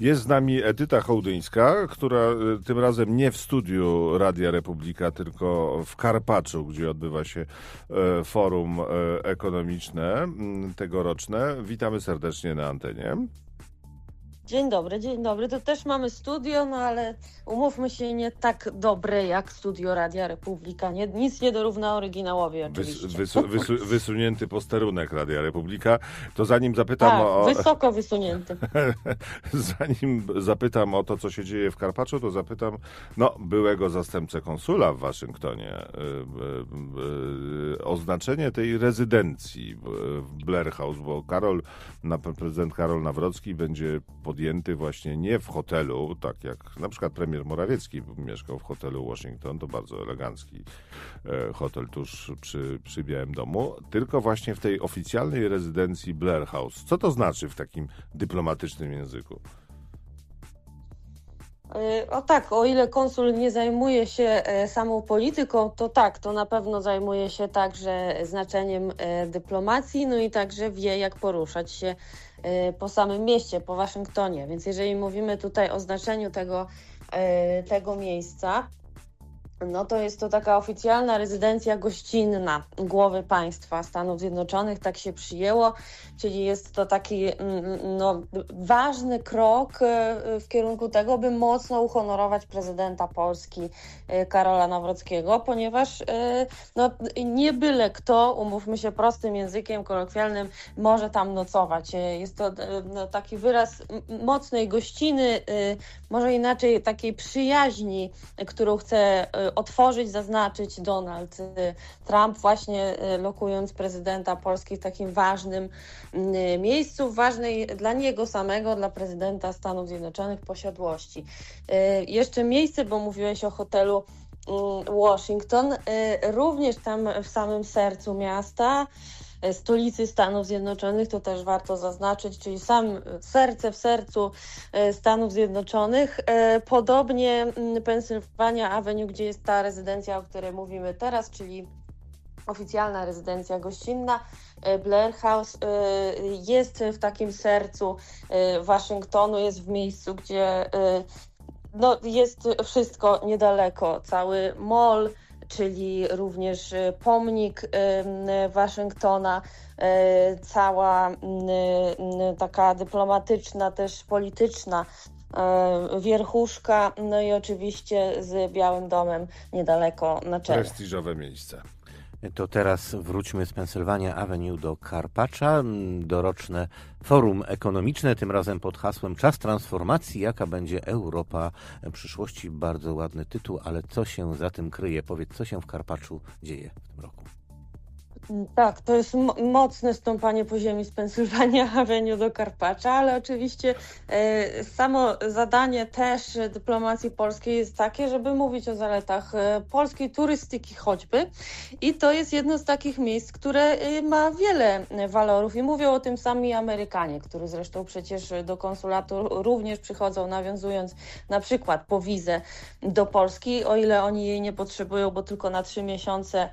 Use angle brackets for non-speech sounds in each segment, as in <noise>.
Jest z nami Edyta Hołdyńska, która e, tym razem nie w studiu Radia Republika, tylko w Karpaczu, gdzie odbywa się e, forum e, ekonomiczne tegoroczne. Witamy serdecznie na antenie. Dzień dobry, dzień dobry. To też mamy studio, no ale umówmy się, nie tak dobre jak studio Radia Republika. Nie, nic nie dorówna oryginałowi Wys, oczywiście. wysu, wysu, wysunięty posterunek Radia Republika. To zanim zapytam tak, o... wysoko wysunięty. <laughs> Zanim zapytam o to, co się dzieje w Karpaczu, to zapytam no, byłego zastępcę konsula w Waszyngtonie y, y, y, o znaczenie tej rezydencji w- Blair House, bo Karol, prezydent Karol Nawrocki będzie podjęty właśnie nie w hotelu, tak jak na przykład premier Morawiecki mieszkał w hotelu Washington, to bardzo elegancki e, hotel tuż przy, przy Białym Domu, tylko właśnie w tej oficjalnej rezydencji Blair House. Co to znaczy w takim dyplomatycznym języku? Y, O tak, o ile konsul nie zajmuje się e, samą polityką, to tak, to na pewno zajmuje się także znaczeniem e, dyplomacji, no i także wie, jak poruszać się e, po samym mieście, po Waszyngtonie. Więc jeżeli mówimy tutaj o znaczeniu tego, e, tego miejsca, no to jest to taka oficjalna rezydencja gościnna głowy państwa Stanów Zjednoczonych, tak się przyjęło, czyli jest to taki mm, no, ważny krok e, w kierunku tego, by mocno uhonorować prezydenta Polski e, Karola Nawrockiego, ponieważ e, no, nie byle kto, umówmy się prostym językiem kolokwialnym, może tam nocować. Jest to no, taki wyraz mocnej gościny, może inaczej takiej przyjaźni, którą chce otworzyć, zaznaczyć Donald e, Trump, właśnie e, lokując prezydenta Polski w takim ważnym mm, miejscu, ważnej dla niego samego, dla prezydenta Stanów Zjednoczonych posiadłości. Jeszcze miejsce, bo mówiłeś o hotelu mm, Washington, również tam w samym sercu miasta stolicy Stanów Zjednoczonych, to też warto zaznaczyć, czyli sam e, serce w sercu e, Stanów Zjednoczonych. E, Podobnie mm, Pennsylvania Avenue, gdzie jest ta rezydencja, o której mówimy teraz, czyli oficjalna rezydencja gościnna. e, Blair House e, jest w takim sercu e, Waszyngtonu, jest w miejscu, gdzie e, no, jest wszystko niedaleko. Cały mall, czyli również e, pomnik Waszyngtona, e, cała m, taka dyplomatyczna, też polityczna wierchuszka, no i oczywiście z Białym Domem niedaleko na czele. Prestiżowe miejsce. To teraz wróćmy z Pennsylvania Avenue do Karpacza. Doroczne forum ekonomiczne, tym razem pod hasłem Czas transformacji. Jaka będzie Europa przyszłości? Bardzo ładny tytuł, ale co się za tym kryje? Powiedz, co się w Karpaczu dzieje w tym roku? Tak, to jest mo- mocne stąpanie po ziemi z Pensylwania <laughs> Avenue do Karpacza, ale oczywiście e, samo zadanie też dyplomacji polskiej jest takie, żeby mówić o zaletach e, polskiej turystyki choćby. I to jest jedno z takich miejsc, które e, ma wiele walorów i mówią o tym sami Amerykanie, którzy zresztą przecież do konsulatu również przychodzą, nawiązując na przykład po wizę do Polski, o ile oni jej nie potrzebują, bo tylko na trzy miesiące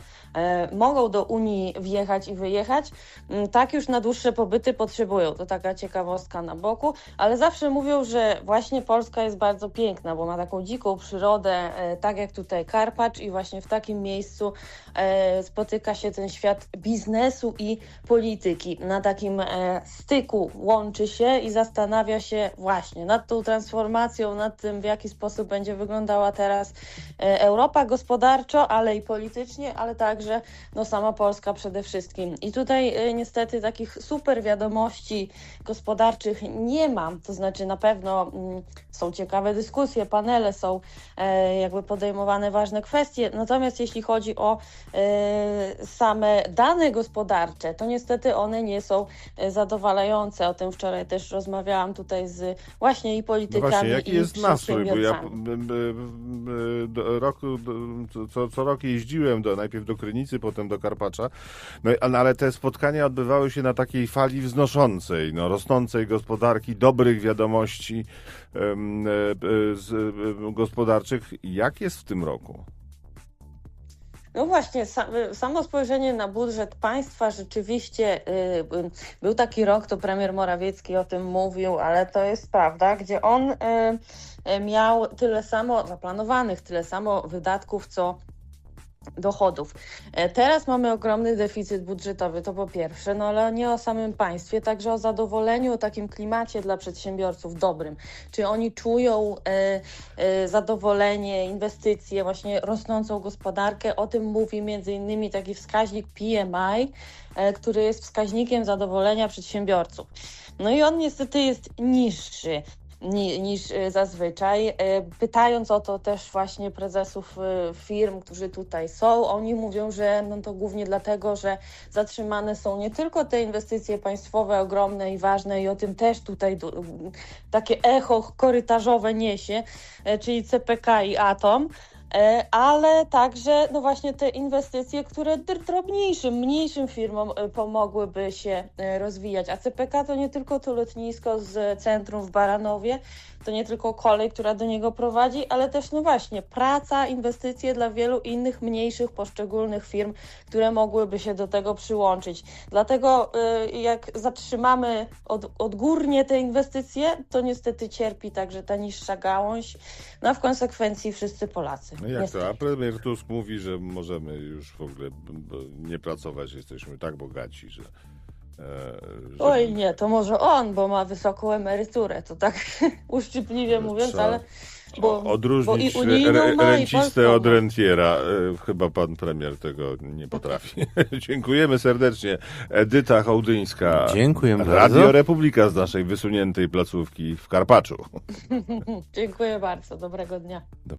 mogą do Unii wjechać i wyjechać, mm, tak już na dłuższe pobyty potrzebują. To taka ciekawostka na boku, ale zawsze mówią, że właśnie Polska jest bardzo piękna, bo ma taką dziką przyrodę, e, tak jak tutaj Karpacz i właśnie w takim miejscu e, spotyka się ten świat biznesu i polityki. Na takim e, styku łączy się i zastanawia się właśnie nad tą transformacją, nad tym, w jaki sposób będzie wyglądała teraz Europa gospodarczo, ale i politycznie, ale także no, sama Polska przede wszystkim. I tutaj e, niestety takich super wiadomości gospodarczych nie mam, to znaczy na pewno mm, są ciekawe dyskusje, panele, są e, jakby podejmowane ważne kwestie, natomiast jeśli chodzi o e, same dane gospodarcze, to niestety one nie są e, zadowalające. O tym wczoraj też rozmawiałam tutaj z właśnie i No politykami właśnie, jaki i jest nastrój? Bo ja do roku, co, co rok jeździłem do, najpierw do Krynicy, potem do Karpacza, no, no, ale te spotkania odbywały się na takiej fali wznoszącej, no, rosnącej gospodarki, dobrych wiadomości e, e, e, gospodarczych. Jak jest w tym roku? No właśnie, sa, samo spojrzenie na budżet państwa rzeczywiście y, był taki rok, to premier Morawiecki o tym mówił, ale to jest prawda, gdzie on y, y, miał tyle samo zaplanowanych, tyle samo wydatków, co dochodów. E, Teraz mamy ogromny deficyt budżetowy, to po pierwsze, no ale nie o samym państwie, także o zadowoleniu, o takim klimacie dla przedsiębiorców dobrym. Czy oni czują e, e, zadowolenie, inwestycje, właśnie rosnącą gospodarkę? O tym mówi między innymi taki wskaźnik PMI, e, który jest wskaźnikiem zadowolenia przedsiębiorców. No i on niestety jest niższy ni- niż e, zazwyczaj. E, Pytając o to też właśnie prezesów e, firm, którzy tutaj są, oni mówią, że no to głównie dlatego, że zatrzymane są nie tylko te inwestycje państwowe ogromne i ważne i o tym też tutaj takie echo korytarzowe niesie, czyli CPK i Atom, ale także no właśnie te inwestycje, które dr- drobniejszym, mniejszym firmom e, pomogłyby się e, rozwijać. A CPK to nie tylko to lotnisko z centrum w Baranowie, to nie tylko kolej, która do niego prowadzi, ale też no właśnie praca, inwestycje dla wielu innych mniejszych poszczególnych firm, które mogłyby się do tego przyłączyć. Dlatego jak zatrzymamy od, odgórnie te inwestycje, to niestety cierpi także ta niższa gałąź, no a w konsekwencji wszyscy Polacy. No jak niestety. to? A premier Tusk mówi, że możemy już w ogóle nie pracować, jesteśmy tak bogaci, że... E, że Oj nie, to może on, bo ma wysoką emeryturę, to tak <laughs> uszczypliwie mówiąc, Trzeba ale bo, odróżnić bo re, i rencistę od rentiera. E, Chyba pan premier tego nie potrafi. <laughs> Dziękujemy serdecznie. Edyta Hołdyńska. Dziękuję Radio bardzo. Republika z naszej wysuniętej placówki w Karpaczu. <laughs> Dziękuję bardzo, dobrego dnia.